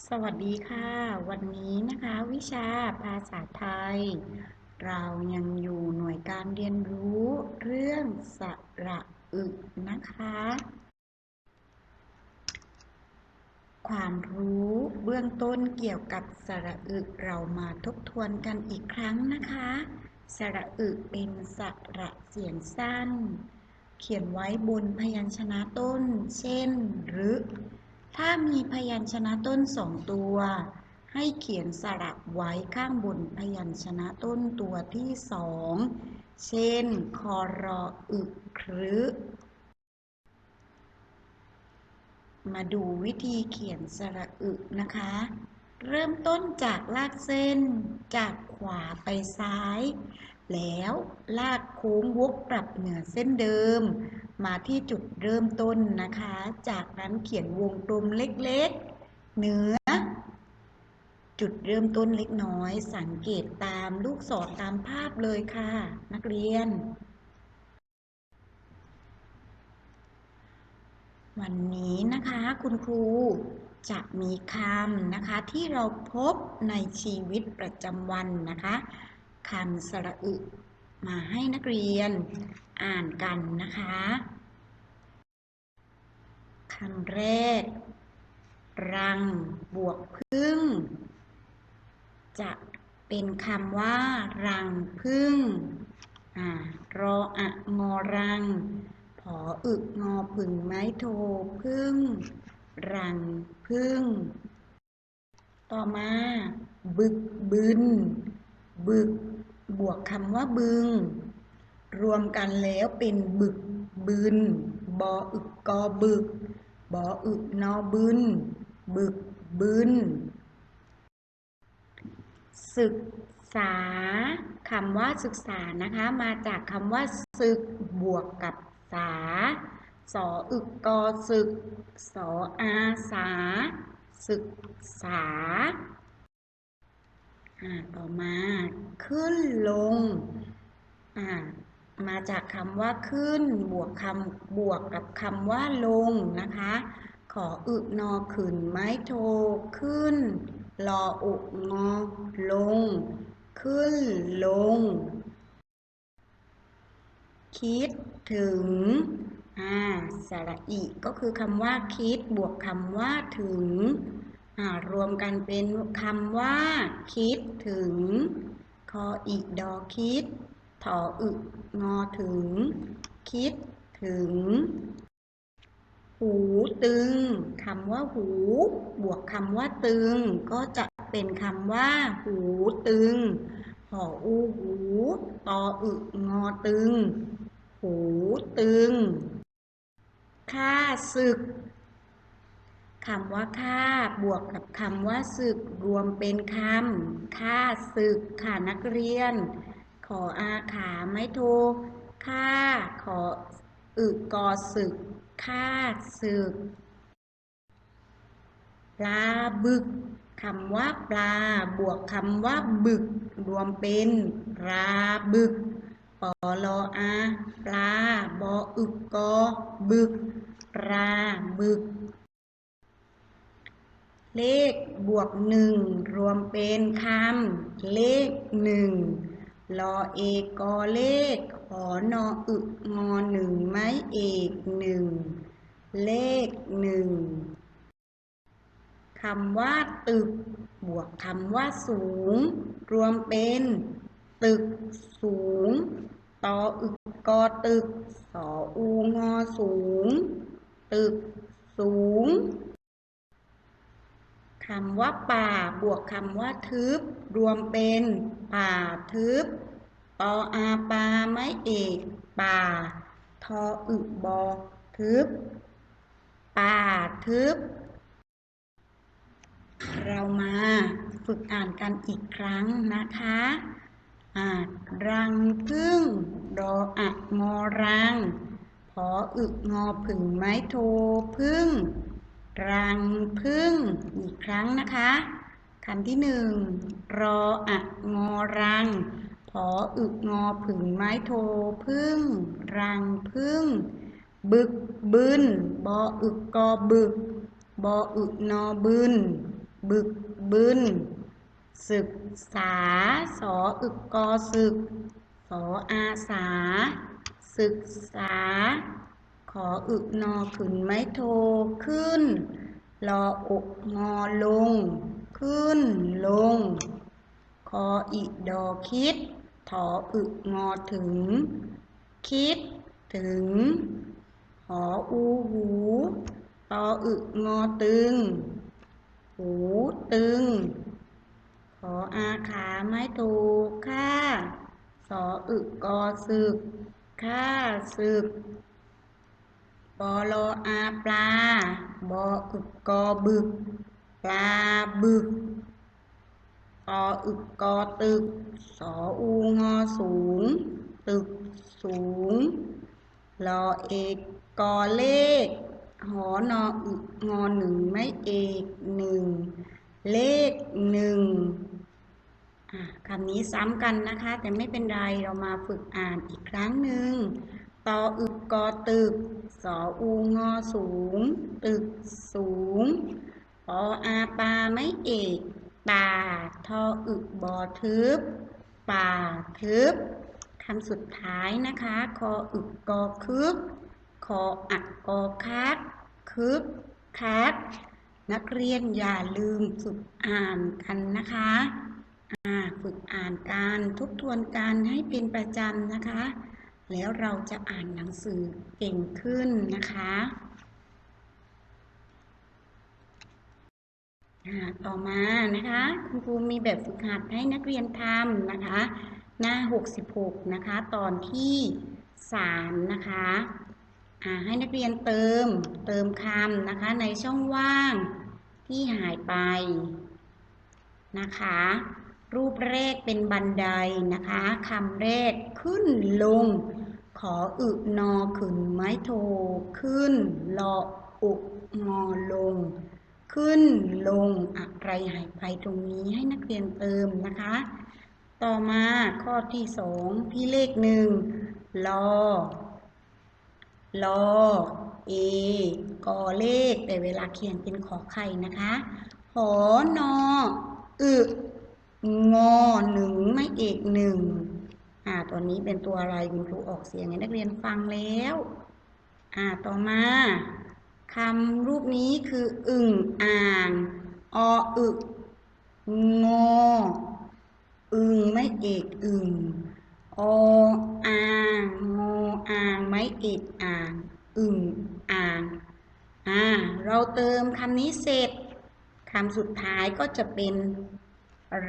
สวัสดีค่ะ วันนี้นะคะวิชาภาษาไทย เรายังอยู่หน่วยการเรียนรู้เรื่องสระอึนะคะ ความรู้เบื้องต้นเกี่ยวกับสระอึเรามาทบทวนกันอีกครั้งนะคะ สระอึเป็นสระเสียงสั้น เขียนไว้บนพยัญชนะต้น เช่น หรือ ถ้ามีพยัญชนะต้นสองตัว ให้เขียนสระไว้ข้างบนพยัญชนะต้นตัวที่สอง เช่น คอรออึครึมาดูวิธีเขียนสระอึนะคะ เริ่มต้นจากลากเส้นจากขวาไปซ้าย แล้ว ลากโค้งวกกลับเหนือเส้นเดิม มาที่จุดเริ่มต้นนะคะ จากนั้นเขียนวงกลมเล็กๆ เหนือ จุดเริ่มต้นเล็กน้อย สังเกตตามลูกศรตามภาพเลยค่ะ นักเรียน วันนี้นะคะคุณครูจะมีคำนะคะที่เราพบในชีวิตประจำวันนะคะ คำสระอึมาให้นักเรียนอ่านกันนะคะคำแรก รังบวกพึ่ง จะเป็นคำว่า รังพึ่งอ่ารออะงอรัง ผออึกงอผึ่งไม้โทพึ่ง รังพึ่ง ต่อมา บึกบึน บึก บวกคำว่าบึง รวมกันแล้วเป็นบึกบึนบออึกกอบึก บออึกนอบึนบึกบึนศึกษาคำว่าศึกษานะคะ มาจากคำว่าศึกบวกกับษาสออึกกอศึกสออาสา ศึกษา ต่อมาขึ้นลง มาจากคำว่าขึ้นบวกคำบวกกับคำว่าลงนะคะ ขออึนอขืนไม้โทขึ้นรออุงอลง ขึ้นลง คิดถึงอ่าสระอีก็คือคำว่าคิดบวกคำว่าถึง รวมกันเป็นคำว่า คิดถึง คออีดอคิดถออึงอถึง คิดถึง หูตึงคำว่าหู บวกคำว่าตึง ก็จะเป็นคำว่า หูตึงหออูหูตออึงอตึง หูตึง ค่าศึก คำว่าค่าบวกกับคำว่าศึกรวมเป็นคำค่าศึกค่ะนักเรียน ขออาขาไม่โทค่าขออึกกอศึกค่าศึกปลาบึกคำว่าปลาบวกคำว่าบึก รวมเป็นปลาบึกปอลออาปลาบออึกกอบึกปลาบึก เลขบวกหนึ่งรวมเป็นคำเลขหนึ่งลอเอกกอเลขหอนออึงอหนึ่งไม้เอกหนึ่งเลขหนึ่งคำว่าตึก บวกคำว่าสูง รวมเป็น ตึกสูงตออึกกอตึกสออูงอสูง ตึกสูงำว่าป่าบวกคำว่าทึบ รวมเป็นป่าทึบปออาปาไม้เอกป่า ทออึบอทึบ ป่าทึบ เรามาฝึกอ่านกันอีกครั้งนะคะอ่ารังพึ่งรออะงอรัง พออึงอผึ่งไม้โทพึ่ง รังพึ่งอีกครั้งนะคะคำที่หนึ่งรออะงอรังพออึกงอผึ่งไม้โทพึ่ง รังพึ่ง บึกบึนบออึกกอบึก บออึกนอบึนบึกบึนศึกษา สออึกกอศึก สออาสา ศึกษา ขออึกนอขึ้นไม้โทขึ้น รออกงอลง ขึ้นลง คออิดอคิด ถออึกงอถึง คิดถึง หออูหูตออึกงอตึง หูตึง ขออาขาไม่ถูกค่าสออึกกอศึกค่าศึก อลออาปลา บอึกกอบึก ปลาบึกตออึกกอตึก สออูงอสูง ตึกสูงรอเอกกอเลข หอนออึกงอหนึ่งไม่เอกหนึ่ง เลขหนึ่งคำนี้ซ้ำกันนะคะ แต่ไม่เป็นไร เรามาฝึกอ่านอีกครั้งหนึ่ง ตออึกกอตึก สออูงอสูง ตึกสูงปออาปาไม่เอกป่าทออึกบอทึบ ป่าทึบคำสุดท้ายนะคะ คออึกกอคึก คออักกอคักคึกคักนักเรียนอย่าลืมฝึกอ่านกันนะคะฝึกอ่านการทบทวนการให้เป็นประจำนะคะ แล้วเราจะอ่านหนังสือเก่งขึ้นนะคะ ต่อมานะคะคุณครูมีแบบฝึกหัดให้นักเรียนทำนะคะ หน้า 66 นะคะ ตอนที่ 3 นะคะให้นักเรียนเติมเติมคำนะคะในช่องว่างที่หายไปนะคะ รูปแรกเป็นบันไดนะคะคำแรกขึ้นลง ออึนอขึ้นไม้โท ขึ้นรออุงอลง ขึ้นลงอะไรหายไปตรงนี้ให้นักเรียนเติมนะคะ ต่อมาข้อที่สองพี่เลขหนึ่งรอลอเอกอเลขแต่เวลาเขียนเป็นขอไข่นะคะหอนออึงอหนึ่งไม่เอกหนึ่ง อ่าตัวนี้เป็นตัวอะไรคุณครูออกเสียงให้นักเรียนฟังแล้ว อ่าต่อมาคำรูปนี้คืออึ่งอ่างออึงออึงไม่เอกอึ่งออ่างงออ่างไม่เอกอ่างอึ่งอ่างอ่าเราเติมคำนี้เสร็จคำสุดท้ายก็จะเป็น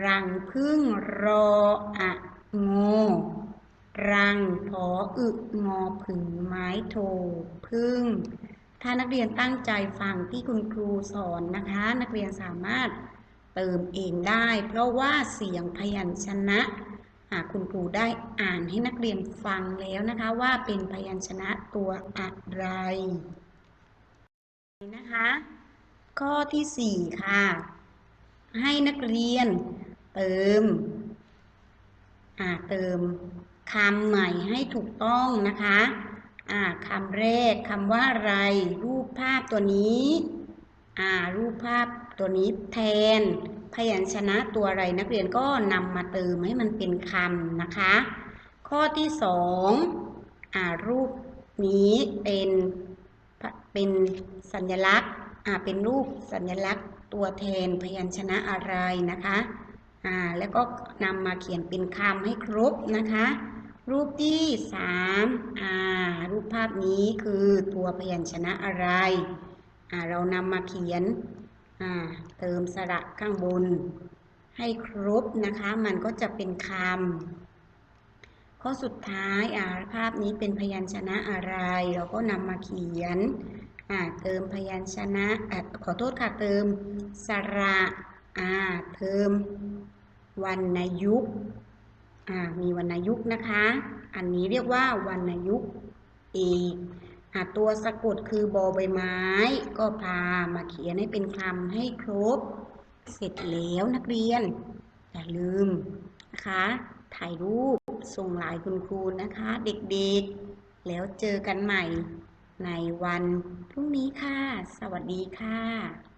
รังพึ่งรออะ งอรังพออึงอผึ่งไม้โทพึ่ง ถ้านักเรียนตั้งใจฟังที่คุณครูสอนนะคะ นักเรียนสามารถเติมเองได้ เพราะว่าเสียงพยัญชนะหากคุณครูได้อ่านให้นักเรียนฟังแล้วนะคะว่าเป็นพยัญชนะตัวอะไรนะคะ ข้อที่ 4 ค่ะ ให้นักเรียนเติม อ่าเติมคำใหม่ให้ถูกต้องนะคะอ่าคำแรกคำว่าอะไร รูปภาพตัวนี้อ่ารูปภาพตัวนี้แทน พยัญชนะตัวอะไรนักเรียนก็นำมาเติมให้มันเป็นคำนะคะ ข้อที่สองอ่ารูปนี้เป็นเป็นสัญลักษณ์อ่าเป็นรูปสัญลักษณ์ตัวแทนพยัญชนะอะไรนะคะ อ่าแล้วก็นำมาเขียนเป็นคำให้ครบนะคะ รูปที่สามอ่ารูปภาพนี้คือตัวพยัญชนะอะไรอ่าเรานำมาเขียนอ่าเติมสระข้างบน ให้ครบนะคะ มันก็จะเป็นคำข้อสุดท้ายอ่าภาพนี้เป็นพยัญชนะอะไร เราก็นำมาเขียนอ่าเติมพยัญชนะอขอโทษค่ะเติมสระอ่าเติม วรรณยุกมีวรรณยุกนะคะ อันนี้เรียกว่าวรรณยุกเอกตัวสะกดคือบอใบไม้ ก็พามาเขียนให้เป็นคำให้ครบ เสร็จแล้วนักเรียน อย่าลืมนะคะ ถ่ายรูปส่งไลน์คุณครูนะคะ เด็กๆ แล้วเจอกันใหม่ในวันพรุ่งนี้ค่ะ สวัสดีค่ะ